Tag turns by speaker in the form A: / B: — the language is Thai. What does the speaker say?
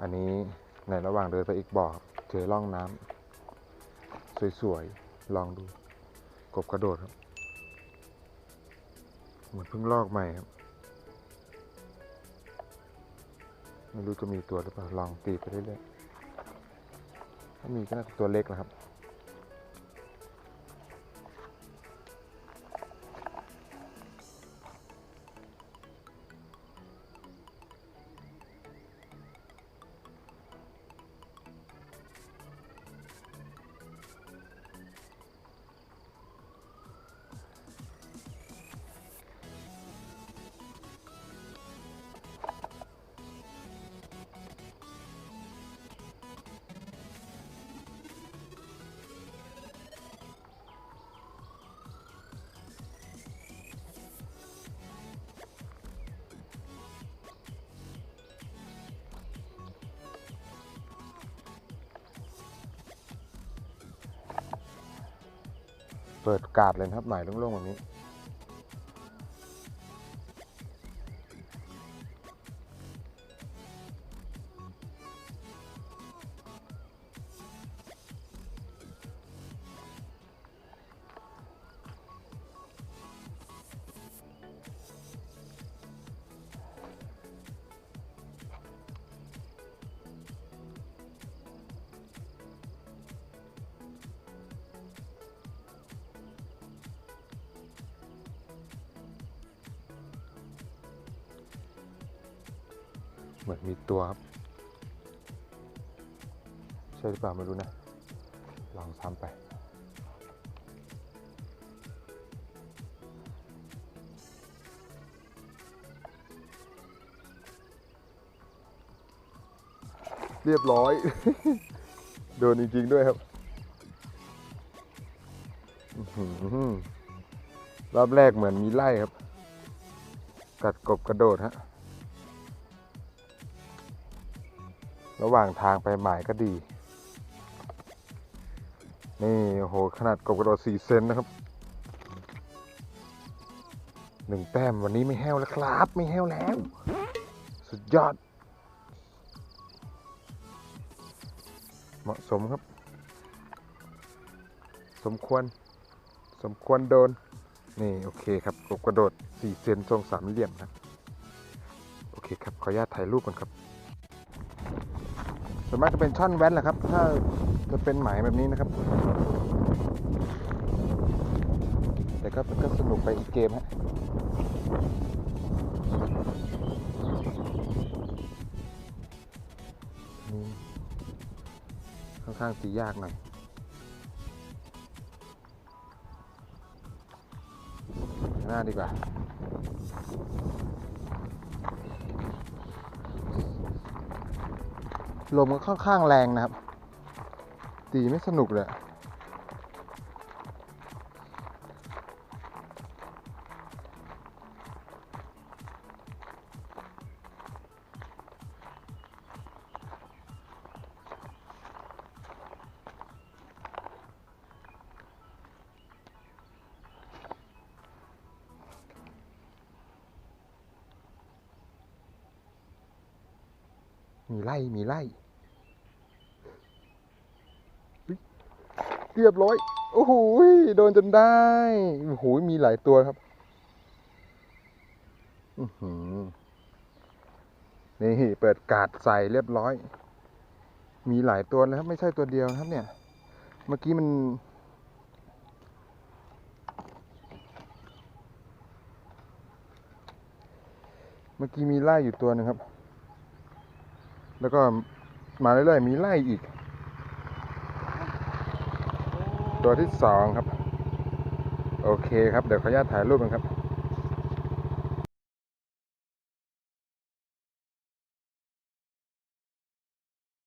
A: อันนี้ในระหว่างเดินไปอีกบ่อเจอร่องน้ำสวยๆ ลองดู กบกระโดดครับ เหมือนเพิ่งลอกใหม่ครับ ไม่รู้จะมีตัวหรือเปล่า ลองตีไปเรื่อยๆถ้ามีก็น่าจะตัวเล็กแหละครับ เปิดกาดเลยนะครับหมายโล่งๆแบบนี้ เหมือนมีตัวครับ ใช่หรือเปล่าไม่รู้นะ ลองซ้ำไป เรียบร้อย โดนจริงๆด้วยครับรอบแรกเหมือนมีไล่ครับ กัดกบกระโดดฮะ ระหว่างทางไปหมายก็ดี นี่โหขนาดกบกระโดด4เซนนะครับหนึ่งแต้มวันนี้ไม่แห้วแล้วครับ ไม่แห้วแล้ว สุดยอด เหมาะสมครับ สมควร สมควรโดน นี่โอเคครับกบกระโดด4เซนทรงสามเหลี่ยมครับ โอเคครับ ขออนุญาตถ่ายรูปก่อนครับ วนมากจะเป็นช่อนแว้นแหละครับ ถ้าจะเป็นหมายแบบนี้นะครับ แต่ก็ก็สนุกไปอีกเกมฮะนี่ค่อนข้างตียากหน่อยหน้าดีกว่า ลมก็ค่อนข้างแรงนะครับ ตีไม่สนุกเลย มีไล่มีไล่เรียบร้อย โอ้โหโดนจนได้ โอ้โหมีหลายตัวครับนี่เปิดกาดใส่เรียบร้อย มีหลายตัวนะครับไม่ใช่ตัวเดียวครับเนี่ย เมื่อกี้มัน เมื่อกี้มีไล่อยู่ตัวหนึงครับ แล้วก็มาเรื่อยๆมีไล่อีก ตัวที่สองครับ โอเคครับ เดี๋ยวขออนุญาตถ่ายรูปกันครับ